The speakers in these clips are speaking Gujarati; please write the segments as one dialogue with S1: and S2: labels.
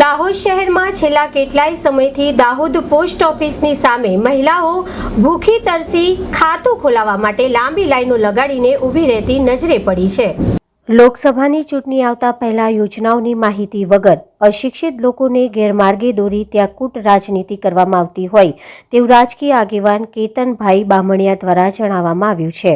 S1: દાહોદ શહેરમાં છેલ્લા કેટલાય સમયથી દાહોદ પોસ્ટ ઓફિસની સામે મહિલાઓ ભૂખી તરસી ખાતું ખોલાવવા માટે લાંબી લાઈનો લગાડીને ઊભી રહેતી નજરે પડી છે. લોકસભાની ચૂંટણી આવતા પહેલા યોજનાઓની માહિતી વગર અશિક્ષિત લોકોને ગેરમાર્ગે દોરી ત્યાં કૂટ રાજનીતિ કરવામાં આવતી હોય તેવું રાજકીય આગેવાન કેતનભાઈ બામણિયા દ્વારા જણાવવામાં આવ્યું છે.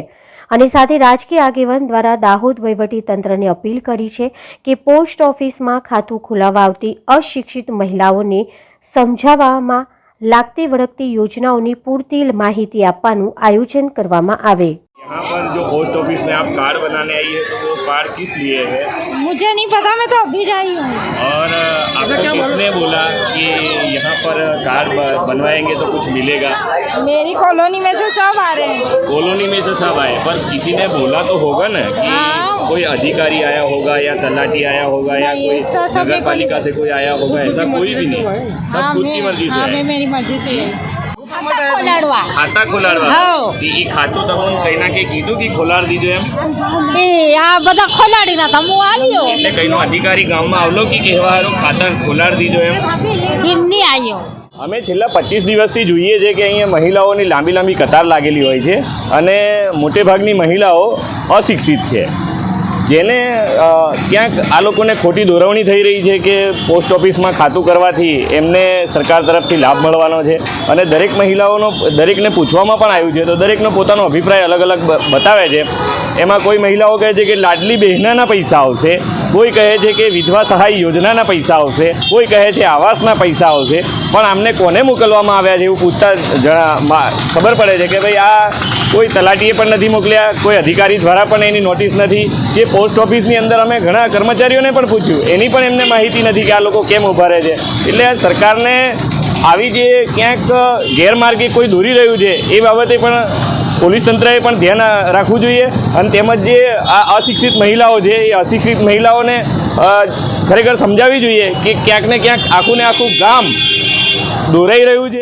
S1: અને સાથે રાજકીય આગેવાન દ્વારા દાહોદ વહીવટી તંત્રને અપીલ કરી છે કે પોસ્ટ ઓફિસમાં ખાતું ખોલાવવા આવતી અશિક્ષિત મહિલાઓને સમજાવવામાં લાગતી વળગતી યોજનાઓની પૂરતી માહિતી આપવાનું આયોજન કરવામાં આવે
S2: यहाँ पर जो पोस्ट ऑफिस में आप कार्ड बनाने आई है तो वो कार्ड किस लिए है
S3: मुझे नहीं पता मैं तो अभी आई हूँ
S2: और आपको किसने बोला कि यहाँ पर कार्ड ब- बनवाएंगे तो कुछ मिलेगा
S3: मेरी कॉलोनी में से सब आ रहे हैं
S2: कॉलोनी में से सब आए पर किसी ने बोला तो होगा ना कि
S3: हाँ।
S2: कोई अधिकारी आया होगा या तलाटी आया होगा या
S3: नहीं,
S2: कोई
S3: ऐसा सब
S2: नगर पालिका से कोई आया होगा ऐसा कोई भी नहीं सब
S3: हाँ,
S2: खुद की
S3: मैं-
S2: मर्जी से
S3: हाँ मैं
S2: है
S3: मेरी मर्जी से आई ખોલાડવા
S2: ખાતા ખોલાડવા
S3: હાઉ.
S2: ઈ ખાતું તમને કઈ ના કઈ કીધું કે ખોલાડ દીધું એમ
S3: એ આ બધા ખોલાડી હતા હું આવ્યો
S2: એટલે કઈનો અધિકારી ગામમાં આવલો કે કહેવા હારું ખાતા ખોલાડ દીધો એમ
S3: એમની આવ્યો
S2: અમે છેલ્લા પચીસ દિવસથી જોઈએ છે કે અહીંયા મહિલાઓની લાંબી લાંબી કતાર લાગેલી હોય છે અને મોટેભાગની મહિલાઓ અશિક્ષિત છે. જેને ક્યાંક આ લોકોને ખોટી દોરવણી થઈ રહી છે કે પોસ્ટ ઓફિસમાં ખાતું કરવાથી એમને સરકાર તરફથી લાભ મળવાનો છે. અને દરેક મહિલાઓનો, દરેકને પૂછવામાં પણ આવ્યું છે. તો દરેકનો પોતાનો અભિપ્રાય અલગ અલગ બતાવે છે. એમાં કોઈ મહિલાઓ કહે છે કે લાડલી બહેનાના પૈસા આવશે. કોઈ કહે છે કે વિધવા સહાય યોજનાના પૈસા આવશે. કોઈ કહે છે આવાસના પૈસા આવશે. પણ આમને કોને મોકલવામાં આવ્યા છે એવું પૂછતા જણા ખબર પડે છે કે ભાઈ આ કોઈ તલાટીએ પણ નથી મોકલ્યા, કોઈ અધિકારી દ્વારા પણ એની નોટિસ નથી. જે પોસ્ટ ઓફિસની અંદર અમે ઘણા કર્મચારીઓને પણ પૂછ્યું. એની પણ એમને માહિતી નથી કે આ લોકો કેમ ઊભા રહે છે. એટલે સરકારને આવી જે ક્યાંક ગેરમાર્ગે કોઈ દોરી રહ્યું છે, એ બાબતે પણ પોલીસ તંત્રએ પણ ધ્યાન રાખવું જોઈએ. અને તેમજ જે આ અશિક્ષિત મહિલાઓ છે, એ અશિક્ષિત મહિલાઓને ખરેખર સમજાવવી જોઈએ કે ક્યાંક ને ક્યાંક આખું ને આખું ગામ દોરાઈ રહ્યું છે.